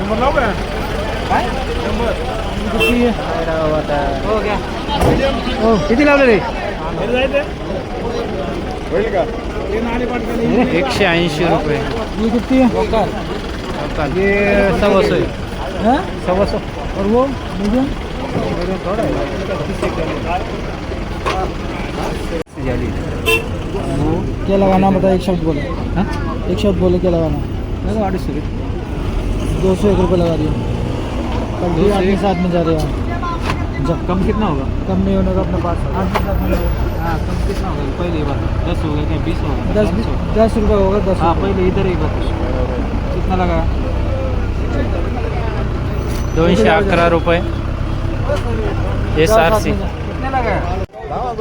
Number लाओ number तो हो गया ओ रे का एकशे ऐंशी रुपये ये ये और वो मीडियम मीडियम थोड़ा है क्या लगाना बता एक शब्द बोले हाँ एक शब्द बोले क्या लगाना अड़े सौ दो सौ एक रुपये लगा दिया कल भी आपके साथ में जा रहे हैं जब अच्छा, कम कितना होगा कम नहीं होने का अपने पास आपके साथ में हाँ कम कितना होगा पहले ही बात दस होगा क्या बीस हो होगा दस दस रुपये होगा दस हाँ पहले इधर ही बात कितना लगा दो दोनशे अकरा रुपये एस आर सी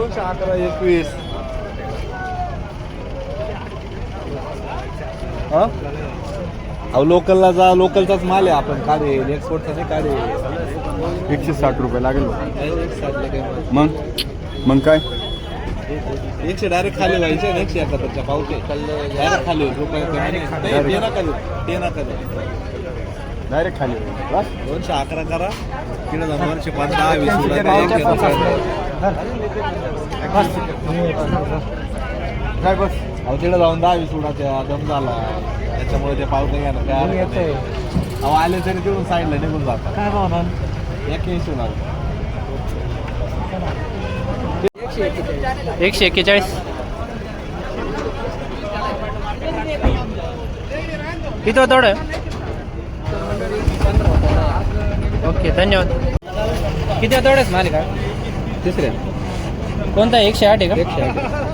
दोनशे अकरा एकवीस हां अहो लोकलला जा लोकलचाच माल आहे आपण का रे एक्सपोर्टचा नाही का रे एकशे साठ रुपये लागेल मग मग काय एकशे डायरेक्ट खाली व्हायचे एकशे एकशे त्याच्या पावते डायरेक्ट खाली रुपये ते नका देऊ नका डायरेक्ट खाली दोनशे अकरा करा तिकडे जाऊन दोनशे पाच दहा वीस काय बस अहो तिकडे जाऊन दहा वीस उडाच्या दम झाला त्याच्यामुळे ते पावलं घेणं काय अर्थ नाही. अहो आले तरी तिकडून साईडला निघून जातात काय भावना एक इशू लागतो एकशे एक्केचाळीस किती थोडं ओके धन्यवाद किती थोडंच मालिका तिसऱ्या कोणता एकशे आठ आहे का एकशे आठ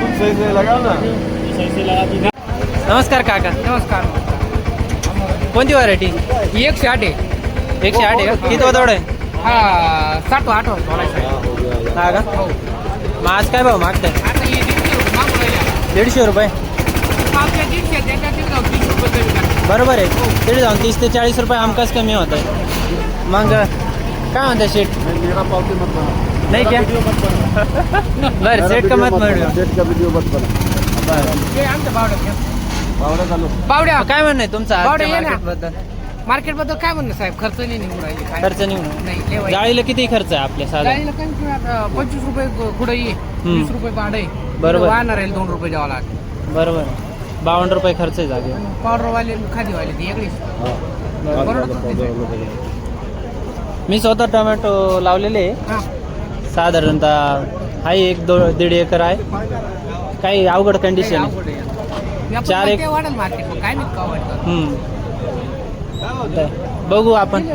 तुम सही से ना सही से लगा दी नमस्कार काका नमस्कार कौन सी वैरायटी एक से आठ है एक से आठ है किती वाजवड हाँ सात आठ हो का मग आज काय भाव मागताय आता हे दीडशे रुपये मागू है दीडशे रुपये आपल्या तीस रुपये कमी होता है रुपये कमी मग का शेट मेरा पावती मतलब नाही क्या बर सेट का मत म्हणूया सेट का व्हिडिओ मत बना पावड्या काय म्हणणं आहे तुमचं पावड्या ये मार्केटबद्दल मार्केट बद्दल काय म्हणणं साहेब खर्च नाही निघून खर्च निघून नाही जाळीला किती खर्च आहे आपल्या पंचवीस रुपये गो- वीस रुपये भाडे बरोबर. वाहणार आहे दोन रुपये द्यावा लागेल बरोबर बावन्न रुपये खर्च आहे पावडर पावडरवाले खाली वाले मी स्वतः टोमॅटो लावलेले आहे. हा साधारणतः आहे एक दो दीड एकर आहे काही अवघड कंडिशन आहे चार एक- बघू आपण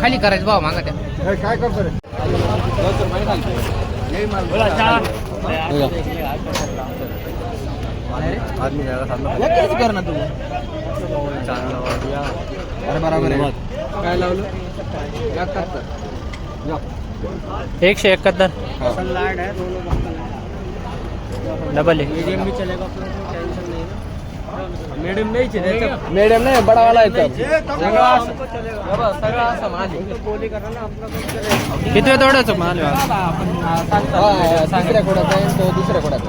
खाली करायचं मागा त्या काय करतो कर तू अरे बरोबर आहे एक से कदर डबल मैडम नहीं नहीं बड़ा वाला है तो कितने तोड्याचं माल दुसऱ्या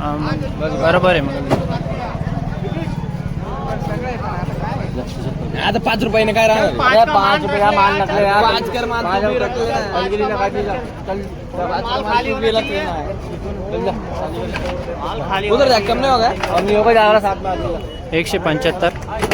हाँ, हाँ, हाँ, को तो बराबर है आता पाच रुपयाने काय राहणार पाच रुपया यार पाच कर मान तुम्ही नहीं होगा एकशे पंच्याहत्तर